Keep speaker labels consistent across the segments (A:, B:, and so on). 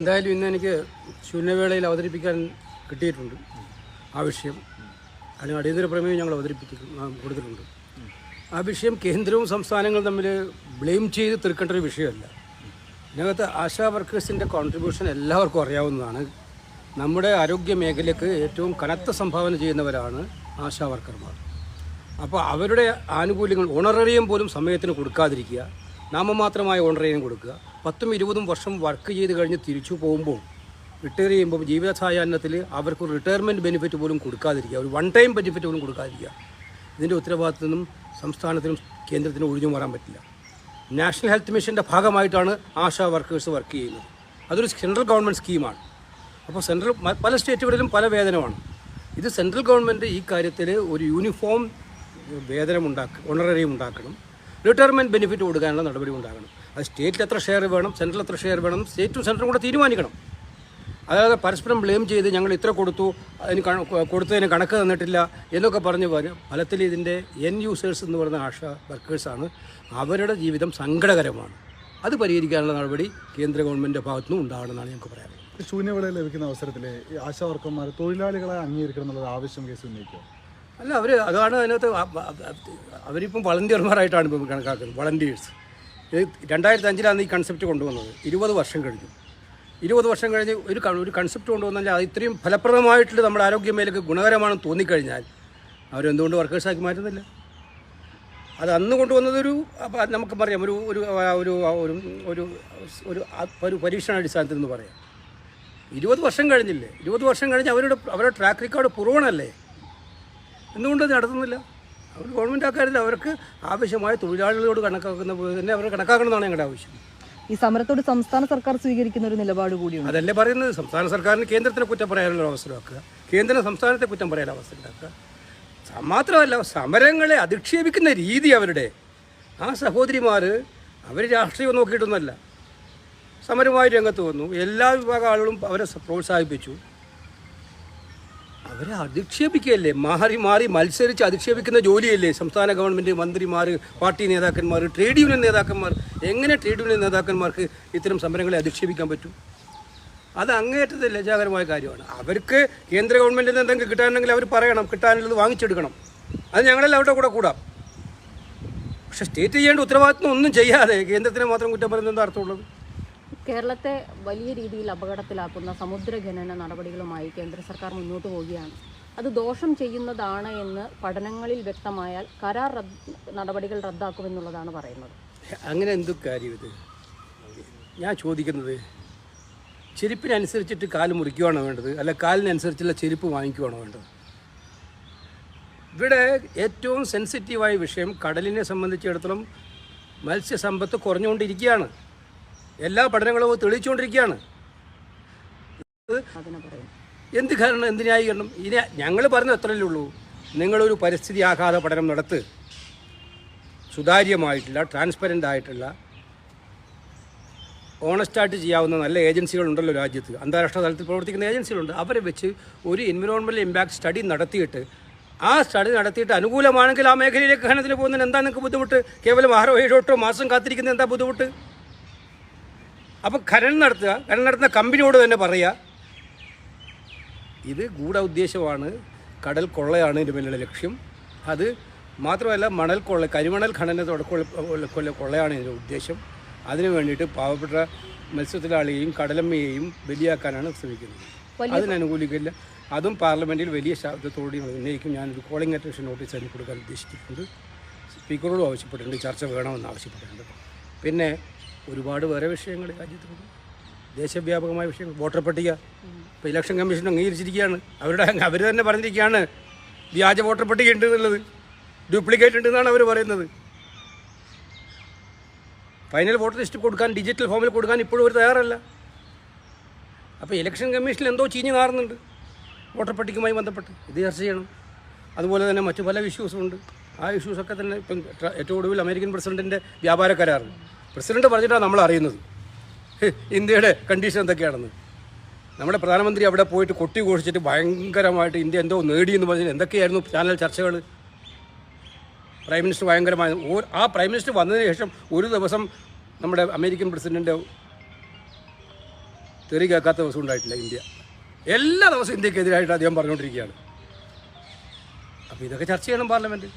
A: എന്തായാലും ഇന്ന് എനിക്ക് ശൂന്യവേളയിൽ അവതരിപ്പിക്കാൻ കിട്ടിയിട്ടുണ്ട് ആ വിഷയം. അല്ലെങ്കിൽ അടിയന്തര പ്രമേയം ഞങ്ങൾ അവതരിപ്പിക്കും കൊടുത്തിട്ടുണ്ട്. ആ വിഷയം കേന്ദ്രവും സംസ്ഥാനങ്ങളും തമ്മിൽ ബ്ലെയിം ചെയ്ത് തീർക്കേണ്ട ഒരു വിഷയമല്ല. ഇതിനകത്ത് ആശാ വർക്കേഴ്സിന്റെ കോൺട്രിബ്യൂഷൻ എല്ലാവർക്കും അറിയാവുന്നതാണ്. നമ്മുടെ ആരോഗ്യ മേഖലയ്ക്ക് ഏറ്റവും കനത്ത സംഭാവന ചെയ്യുന്നവരാണ് ആശാ വർക്കർമാർ. അപ്പോൾ അവരുടെ ആനുകൂല്യങ്ങൾ ഓണറേറിയം പോലും സമയത്തിന് കൊടുക്കാതിരിക്കുക നാമമാത്രമായ ഓണറേറിയം കൊടുക്കുക. പത്തും ഇരുപതും വർഷം വർക്ക് ചെയ്ത് കഴിഞ്ഞ് തിരിച്ചു പോകുമ്പോൾ റിട്ടയർ ചെയ്യുമ്പോൾ ജീവിത സായാഹ്നത്തിൽ അവർക്ക് റിട്ടയർമെന്റ് ബെനിഫിറ്റ് പോലും കൊടുക്കാതിരിക്കുക. ഒരു വൺ ടൈം ബെനിഫിറ്റ് പോലും കൊടുക്കാതിരിക്കുക. ഇതിന്റെ ഉത്തരവാദിത്തത്തിനും സംസ്ഥാനത്തിനും കേന്ദ്രത്തിനും ഒഴിഞ്ഞു മാറാൻ പറ്റില്ല. നാഷണൽ ഹെൽത്ത് മിഷന്റെ ഭാഗമായിട്ടാണ് ആശാ വർക്കേഴ്സ് വർക്ക് ചെയ്യുന്നത്. അതൊരു സെൻട്രൽ ഗവൺമെന്റ് സ്കീമാണ് അപ്പോൾ സെൻട്രൽ പല സ്റ്റേറ്റുകളിലും പല വേതനമാണ്. ഇത് സെൻട്രൽ ഗവൺമെന്റ് ഈ കാര്യത്തിൽ ഒരു യൂണിഫോം വേതനം ഉണ്ടാക്കുക ഓണറേറിയം ഉണ്ടാക്കണം. റിട്ടയർമെന്റ് ബെനിഫിറ്റ് കൊടുക്കാനുള്ള നടപടി ഉണ്ടാകണം. അത് സ്റ്റേറ്റിൽ എത്ര ഷെയർ വേണം സെൻട്രൽ എത്ര ഷെയർ വേണം സ്റ്റേറ്റും സെൻട്രലും കൂടെ തീരുമാനിക്കണം. അതായത് പരസ്പരം ബ്ലെയിം ചെയ്ത് ഞങ്ങൾ ഇത്ര കൊടുത്തു അതിന് കൊടുത്തതിന് കണക്ക് തന്നിട്ടില്ല എന്നൊക്കെ പറഞ്ഞ് വരും ഫലത്തിൽ ഇതിന്റെ എൻ യൂസേഴ്സ് എന്ന് പറയുന്ന ആശ വർക്കേഴ്സാണ് അവരുടെ ജീവിതം സങ്കടകരമാണ്. അത് പരിഹരിക്കാനുള്ള നടപടി കേന്ദ്ര ഗവൺമെന്റിന്റെ ഭാഗത്തുനിന്നും ഉണ്ടാകണമെന്നാണ് ഞങ്ങൾക്ക് പറയാനുള്ളത്.
B: ശൂന്യവിള ലഭിക്കുന്ന അവസരത്തിൽ ആശാവർക്കന്മാർ തൊഴിലാളികളെ അംഗീകരിക്കണം എന്നുള്ള ആവശ്യം കേസ് ഉന്നയിക്കുക
A: അല്ല അവർ അതാണ് അതിനകത്ത് അവരിപ്പം വളണ്ടിയർമാരായിട്ടാണ് ഇപ്പം കണക്കാക്കുന്നത് വളണ്ടിയേഴ്സ്. ഇത് രണ്ടായിരത്തി അഞ്ചിലാണ് ഈ കൺസെപ്റ്റ് കൊണ്ടുവന്നത്. ഇരുപത് വർഷം കഴിഞ്ഞു. ഇരുപത് വർഷം കഴിഞ്ഞ് ഒരു ഒരു കൺസെപ്റ്റ് കൊണ്ടുവന്നാൽ അത് ഇത്രയും ഫലപ്രദമായിട്ടുള്ള നമ്മുടെ ആരോഗ്യ മേലേക്ക് ഗുണകരമാണെന്ന് തോന്നിക്കഴിഞ്ഞാൽ അവരെന്തുകൊണ്ട് വർക്കേഴ്സാക്കി മാറ്റുന്നില്ല? അത് അന്ന് കൊണ്ടുവന്നതൊരു നമുക്ക് പറയാം ഒരു ഒരു ഒരു ഒരു ഒരു ഒരു പരീക്ഷണാടിസ്ഥാനത്തിൽ നിന്ന് പറയാം. ഇരുപത് വർഷം കഴിഞ്ഞില്ലേ? ഇരുപത് വർഷം കഴിഞ്ഞ് അവരുടെ അവരുടെ ട്രാക്ക് റെക്കോർഡ് പുറവണല്ലേ എന്തുകൊണ്ട് നടത്തുന്നില്ല? അവർ ഗവൺമെന്റ് ആക്കാരില്ല അവർക്ക് ആവശ്യമായ തൊഴിലാളികളോട് കണക്കാക്കുന്ന പോലെ തന്നെ അവർ കണക്കാക്കണമെന്നാണ് ഞങ്ങളുടെ ആവശ്യം.
C: ഈ സമരത്തോട് സംസ്ഥാന സർക്കാർ സ്വീകരിക്കുന്ന ഒരു നിലപാട് കൂടിയാണ്
A: അതല്ലേ പറയുന്നത്? സംസ്ഥാന സർക്കാരിന് കേന്ദ്രത്തിനെ കുറ്റം പറയാനുള്ള അവസരമാക്കുക കേന്ദ്രം സംസ്ഥാനത്തെ കുറ്റം പറയാൻ അവസരം ഉണ്ടാക്കുക. മാത്രമല്ല സമരങ്ങളെ അധിക്ഷേപിക്കുന്ന രീതി അവരുടെ. ആ സഹോദരിമാർ അവർ രാഷ്ട്രീയം നോക്കിയിട്ടൊന്നുമല്ല. സമരമായി രംഗത്ത് വന്നു. എല്ലാ വിഭാഗം ആളുകളും അവരെ പ്രോത്സാഹിപ്പിച്ചു. അവരെ അധിക്ഷേപിക്കുകയല്ലേ? മാറി മാറി മത്സരിച്ച് അധിക്ഷേപിക്കുന്ന ജോലിയല്ലേ? സംസ്ഥാന ഗവൺമെന്റ് മന്ത്രിമാർ പാർട്ടി നേതാക്കന്മാർ ട്രേഡ് യൂണിയൻ നേതാക്കന്മാർ എങ്ങനെ ട്രേഡ് യൂണിയൻ നേതാക്കന്മാർക്ക് ഇത്തരം സമരങ്ങളെ അധിക്ഷേപിക്കാൻ പറ്റും? അത് അങ്ങേറ്റത് ലജ്ജാകരമായ കാര്യമാണ്. അവർക്ക് കേന്ദ്ര ഗവൺമെന്റിൽ നിന്ന് എന്തെങ്കിലും കിട്ടാനുണ്ടെങ്കിൽ അവർ പറയണം. കിട്ടാനുള്ളത് വാങ്ങിച്ചെടുക്കണം. അത് ഞങ്ങളെല്ലാം അവരുടെ കൂടെ കൂടാം. പക്ഷേ സ്റ്റേറ്റ് ചെയ്യേണ്ട ഉത്തരവാദിത്വം ഒന്നും ചെയ്യാതെ കേന്ദ്രത്തിനെ മാത്രം കുറ്റം പറയുന്നത് എന്താ അർത്ഥമുള്ളത്?
D: കേരളത്തെ വലിയ രീതിയിൽ അപകടത്തിലാക്കുന്ന സമുദ്ര ഖനന നടപടികളുമായി കേന്ദ്ര സർക്കാർ മുന്നോട്ട് പോവുകയാണ്. അത് ദോഷം ചെയ്യുന്നതാണ് എന്ന് പഠനങ്ങളിൽ വ്യക്തമായാൽ കരാർ നടപടികൾ റദ്ദാക്കുമെന്നുള്ളതാണ് പറയുന്നത്.
A: അങ്ങനെ എന്തു കാര്യം ഇത്? ഞാൻ ചോദിക്കുന്നത് ചെരുപ്പിനനുസരിച്ചിട്ട് കാൽ മുറിക്കുവാണോ വേണ്ടത്? അല്ല കാലിനനുസരിച്ചുള്ള ചെരുപ്പ് വാങ്ങിക്കുവാണോ വേണ്ടത്? ഇവിടെ ഏറ്റവും സെൻസിറ്റീവായ വിഷയം കടലിനെ സംബന്ധിച്ചിടത്തോളം മത്സ്യസമ്പത്ത് കുറഞ്ഞുകൊണ്ടിരിക്കുകയാണ്. എല്ലാ പഠനങ്ങളും തെളിയിച്ചുകൊണ്ടിരിക്കുകയാണ്. എന്ത് കാരണം എന്ത് ന്യായീകരണം? ഇനി ഞങ്ങൾ പറഞ്ഞത് അത്രയല്ലേ ഉള്ളൂ. നിങ്ങളൊരു പരിസ്ഥിതി ആഘാത പഠനം നടത്ത്. സുതാര്യമായിട്ടുള്ള ട്രാൻസ്പെറന്റ് ആയിട്ടുള്ള ഓണസ്റ്റായിട്ട് ചെയ്യാവുന്ന നല്ല ഏജൻസികളുണ്ടല്ലോ രാജ്യത്ത്. അന്താരാഷ്ട്ര തലത്തിൽ പ്രവർത്തിക്കുന്ന ഏജൻസികളുണ്ട് അവരെ വെച്ച് ഒരു എൻവിറോൺമെന്റൽ ഇമ്പാക്ട് സ്റ്റഡി നടത്തിയിട്ട് ആ സ്റ്റഡി നടത്തിയിട്ട് അനുകൂലമാണെങ്കിൽ ആ മേഖലയിലേക്ക് ഖനനത്തിന് പോകുന്നതിന് എന്താ നിങ്ങൾക്ക് ബുദ്ധിമുട്ട്? കേവലം ആറോ ഏഴോ എട്ടോ മാസം കാത്തിരിക്കുന്നത് എന്താ ബുദ്ധിമുട്ട്? അപ്പോൾ ഖനനം നടത്തുക ഖനനം നടത്തുന്ന കമ്പനിയോട് തന്നെ പറയുക. ഇത് ഗൂഢ ഉദ്ദേശമാണ് കടൽ കൊള്ളയാണ് ഇതിന്റെ പിന്നിലെ ലക്ഷ്യം. അത് മാത്രമല്ല മണൽ കൊള്ള കരിമണൽ ഖനനത്തോടെ കൊള്ള കൊള്ള കൊള്ളയാണ് ഇതിന്റെ ഉദ്ദേശം. അതിനു വേണ്ടിയിട്ട് പാവപ്പെട്ട മത്സ്യത്തൊഴിലാളിയെയും കടലമ്മയെയും ബലിയാക്കാനാണ് ശ്രമിക്കുന്നത്. അതിനനുകൂലിക്കില്ല അതും പാർലമെന്റിൽ വലിയ ശബ്ദത്തോടെയും ഉന്നയിക്കും. ഞാനൊരു കോളിംഗ് അറ്റൻഷൻ നോട്ടീസ് അതിന് കൊടുക്കാൻ ഉദ്ദേശിച്ചിട്ടുണ്ട്. സ്പീക്കറോടും ആവശ്യപ്പെട്ടിട്ടുണ്ട്. ചർച്ച വേണമെന്ന് ആവശ്യപ്പെട്ടിട്ടുണ്ട്. പിന്നെ ഒരുപാട് വേറെ വിഷയങ്ങൾ രാജ്യത്തുണ്ട് ദേശവ്യാപകമായ വിഷയങ്ങൾ. വോട്ടർ പട്ടിക. ഇപ്പോൾ ഇലക്ഷൻ കമ്മീഷൻ അംഗീകരിച്ചിരിക്കുകയാണ്. അവരുടെ അവർ തന്നെ പറഞ്ഞിരിക്കുകയാണ് വ്യാജ വോട്ടർ പട്ടിക ഉണ്ട് എന്നുള്ളത്. ഡ്യൂപ്ലിക്കേറ്റ് ഉണ്ടെന്നാണ് അവർ പറയുന്നത്. ഫൈനൽ വോട്ടർ ലിസ്റ്റ് കൊടുക്കാൻ ഡിജിറ്റൽ ഫോമിൽ കൊടുക്കാൻ ഇപ്പോഴും അവർ തയ്യാറല്ല. അപ്പോൾ ഇലക്ഷൻ കമ്മീഷനിൽ എന്തോ ചീഞ്ഞ് നാറുന്നുണ്ട്. വോട്ടർ പട്ടികയുമായി ബന്ധപ്പെട്ട്. ഇത് ചർച്ച ചെയ്യണം. അതുപോലെ തന്നെ മറ്റു പല ഇഷ്യൂസും ഉണ്ട്. ആ ഇഷ്യൂസൊക്കെ തന്നെ ഇപ്പം ഏറ്റവും ഒടുവിൽ അമേരിക്കൻ പ്രസിഡന്റിന്റെ വ്യാപാര കരാർ പ്രസിഡന്റ് പറഞ്ഞിട്ടാണ് നമ്മൾ അറിയുന്നത് ഇന്ത്യയുടെ കണ്ടീഷൻ എന്തൊക്കെയാണെന്ന്. നമ്മുടെ പ്രധാനമന്ത്രി അവിടെ പോയിട്ട് കൊട്ടി ഘോഷിച്ചിട്ട് ഭയങ്കരമായിട്ട് ഇന്ത്യ എന്തോ നേടിയെന്ന് പറഞ്ഞാൽ എന്തൊക്കെയായിരുന്നു ചാനൽ ചർച്ചകൾ പ്രൈം മിനിസ്റ്റർ ഭയങ്കരമായ ആ പ്രൈം മിനിസ്റ്റർ വന്നതിന് ശേഷം ഒരു ദിവസം നമ്മുടെ അമേരിക്കൻ പ്രസിഡന്റ് തെറി കേൾക്കാത്ത ദിവസം ഉണ്ടായിട്ടില്ല ഇന്ത്യ. എല്ലാ ദിവസവും ഇന്ത്യക്കെതിരായിട്ട് അദ്ദേഹം പറഞ്ഞുകൊണ്ടിരിക്കുകയാണ്. അപ്പോൾ ഇതൊക്കെ ചർച്ച ചെയ്യണം പാർലമെന്റ്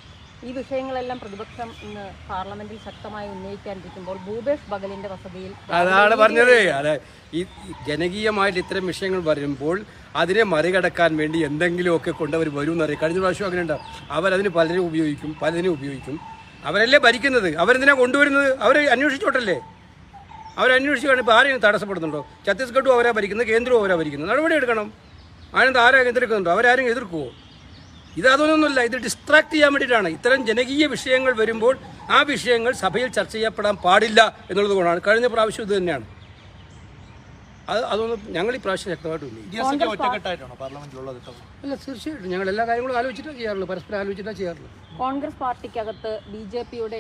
D: ഈ വിഷയങ്ങളെല്ലാം പ്രതിപക്ഷം ഇന്ന് പാർലമെന്റിൽ ശക്തമായി ഉന്നയിക്കാനിരിക്കുമ്പോൾ ഭൂപേഷ് ബഗലിന്റെ വസതിയിൽ
A: അതാണ് പറഞ്ഞത്. അതെ. ഈ ജനകീയമായിട്ട് ഇത്തരം വിഷയങ്ങൾ വരുമ്പോൾ അതിനെ മറികടക്കാൻ വേണ്ടി എന്തെങ്കിലുമൊക്കെ കൊണ്ടവർ വരും എന്നറിയാം കഴിഞ്ഞ പ്രാവശ്യം അങ്ങനെ ഉണ്ടാവും അവരതിന് പലരും ഉപയോഗിക്കും പലതിനും ഉപയോഗിക്കും. അവരല്ലേ ഭരിക്കുന്നത്? അവരെന്തിനാ കൊണ്ടുവരുന്നത്? അവർ അന്വേഷിച്ചോട്ടല്ലേ? അവരന്വേഷിക്കുകയാണ് ഇപ്പോൾ ആരെയും തടസ്സപ്പെടുന്നുണ്ടോ? ഛത്തീസ്ഗഡും അവരാ ഭരിക്കുന്നത് കേന്ദ്രവും അവരാ ഭരിക്കുന്നത്. നടപടി എടുക്കണം. അതിനെന്ത് ആരാ എതിർക്കുന്നുണ്ടോ? അവരാരും എതിർക്കുമോ ഇത് അതൊന്നുമല്ല ഇത് ഡിസ്ട്രാക്ട് ചെയ്യാൻ വേണ്ടിയിട്ടാണ്. ഇത്തരം ജനകീയ വിഷയങ്ങൾ വരുമ്പോൾ ആ വിഷയങ്ങൾ സഭയിൽ ചർച്ച ചെയ്യപ്പെടാൻ പാടില്ല എന്നുള്ളത് കൊണ്ടാണ് കഴിഞ്ഞ പ്രാവശ്യം ഇത് തന്നെയാണ്. അത് അതൊന്നും ഞങ്ങൾ ഈ പ്രാവശ്യം ശക്തമായിട്ട് അല്ല തീർച്ചയായിട്ടും. ഞങ്ങൾ എല്ലാ കാര്യങ്ങളും ആലോചിച്ചിട്ടാണ് ചെയ്യാറുള്ളൂ പരസ്പരം ആലോചിച്ചിട്ടാണ് ചെയ്യാറുള്ളൂ
D: കോൺഗ്രസ് പാർട്ടിക്കകത്ത് ബി ജെ പിയുടെ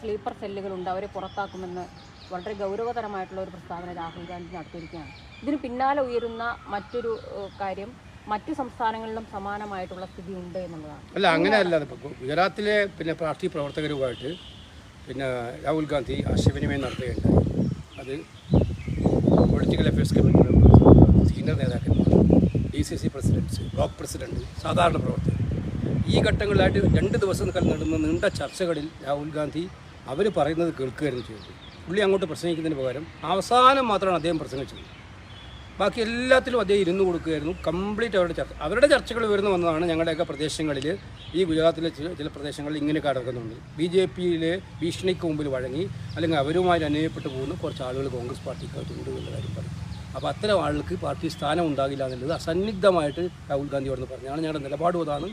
D: സ്ലീപ്പർ സെല്ലുകളുണ്ട്. അവരെ പുറത്താക്കുമെന്ന് വളരെ ഗൗരവതരമായിട്ടുള്ള ഒരു പ്രസ്താവന രാഹുൽ ഗാന്ധി നടത്തിയിരിക്കുകയാണ്. ഇതിന് പിന്നാലെ ഉയരുന്ന മറ്റൊരു കാര്യം മറ്റു സംസ്ഥാനങ്ങളിലും സമാനമായിട്ടുള്ള സ്ഥിതി ഉണ്ട് എന്നുള്ളതാണ്.
A: അല്ല അങ്ങനെയല്ല. ഗുജറാത്തിലെ പിന്നെ പാർട്ടി പ്രവർത്തകരുമായിട്ട് പിന്നെ രാഹുൽ ഗാന്ധി ആശയവിനിമയം നടത്തുകയുണ്ടായി. അത് പൊളിറ്റിക്കൽ അഫയേഴ്സ് കമ്മിറ്റിയുടെ സീനിയർ നേതാക്കന്മാർ D C C presidents block president സാധാരണ പ്രവർത്തകർ. ഈ ഘട്ടങ്ങളിലായിട്ട് രണ്ട് ദിവസം നടന്ന നീണ്ട ചർച്ചകളിൽ രാഹുൽ ഗാന്ധി അവർ പറയുന്നത് കേൾക്കുകയായിരുന്നു ചെയ്തത്. പുള്ളി അങ്ങോട്ട് പ്രസംഗിക്കുന്നതിന് പകരം അവസാനം മാത്രമാണ് അദ്ദേഹം പ്രസംഗിച്ചത്. ബാക്കി എല്ലാത്തിലും അദ്ദേഹം ഇരുന്ന് കൊടുക്കുകയായിരുന്നു. കംപ്ലീറ്റ് അവരുടെ ചർച്ച. അവരുടെ ചർച്ചകൾ ഉയർന്നു വന്നതാണ് ഞങ്ങളുടെയൊക്കെ പ്രദേശങ്ങളിൽ ഈ ഗുജറാത്തിലെ ചില പ്രദേശങ്ങളിൽ ഇങ്ങനെ കടക്കുന്നുണ്ട്. ബി ജെ പിയിലെ ഭീഷണിക്ക് മുമ്പിൽ വഴങ്ങി അല്ലെങ്കിൽ അവരുമായി അനുഭവപ്പെട്ടു പോകുന്ന കുറച്ച് ആളുകൾ കോൺഗ്രസ് പാർട്ടിക്കകത്തുണ്ട് എന്നുള്ള കാര്യം പറയും അപ്പോൾ അത്തരം ആളുകൾക്ക് പാർട്ടി സ്ഥാനം ഉണ്ടാകില്ല എന്നുള്ളത് അസന്നിഗ്ധമായിട്ട് രാഹുൽ ഗാന്ധി അവിടുന്ന് പറഞ്ഞാണ് ഞങ്ങളുടെ നിലപാടും അതാണ്.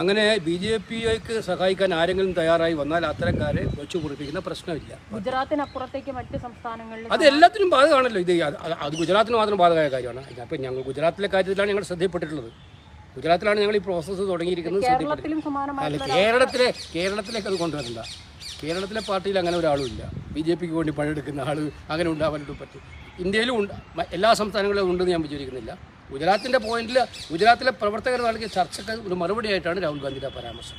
A: അങ്ങനെ ബി ജെ പിക്ക് സഹായിക്കാൻ ആരെങ്കിലും തയ്യാറായി വന്നാൽ അത്തരക്കാരെ വെച്ചു കുറിപ്പിക്കുന്ന പ്രശ്നമില്ല.
D: ഗുജറാത്തിനപ്പുറത്തേക്ക് മറ്റ് സംസ്ഥാനങ്ങളിൽ
A: അത് എല്ലാത്തിനും ബാധകമാണല്ലോ. ഇത് അത് ഗുജറാത്തിന് മാത്രം ബാധകമായ കാര്യമാണ്. അപ്പം ഞങ്ങൾ ഗുജറാത്തിലെ കാര്യത്തിലാണ് ഞങ്ങൾ ശ്രദ്ധയപ്പെട്ടിട്ടുള്ളത് ഗുജറാത്തിലാണ് ഞങ്ങൾ ഈ പ്രോസസ്സ് തുടങ്ങിയിരിക്കുന്നത് അല്ല കേരളത്തിലെ കേരളത്തിലേക്ക് അത് കൊണ്ടുവരണ്ട. കേരളത്തിലെ പാർട്ടിയിൽ അങ്ങനെ ഒരാളും ഇല്ല ബി ജെ പിക്ക് വേണ്ടി പണിയെടുക്കുന്ന ആൾ അങ്ങനെ ഉണ്ടാവാനായിട്ട് പറ്റും ഇന്ത്യയിലും ഉണ്ട്. എല്ലാ സംസ്ഥാനങ്ങളിലും ഉണ്ടെന്ന് ഞാൻ വിചാരിക്കുന്നില്ല. ഗുജറാത്തിന്റെ പോയിന്റിൽ ഗുജറാത്തിലെ പ്രവർത്തകർ നൽകിയ ചർച്ചയ്ക്ക് ഒരു മറുപടിയായിട്ടാണ് രാഹുൽ ഗാന്ധിയുടെ പരാമർശം.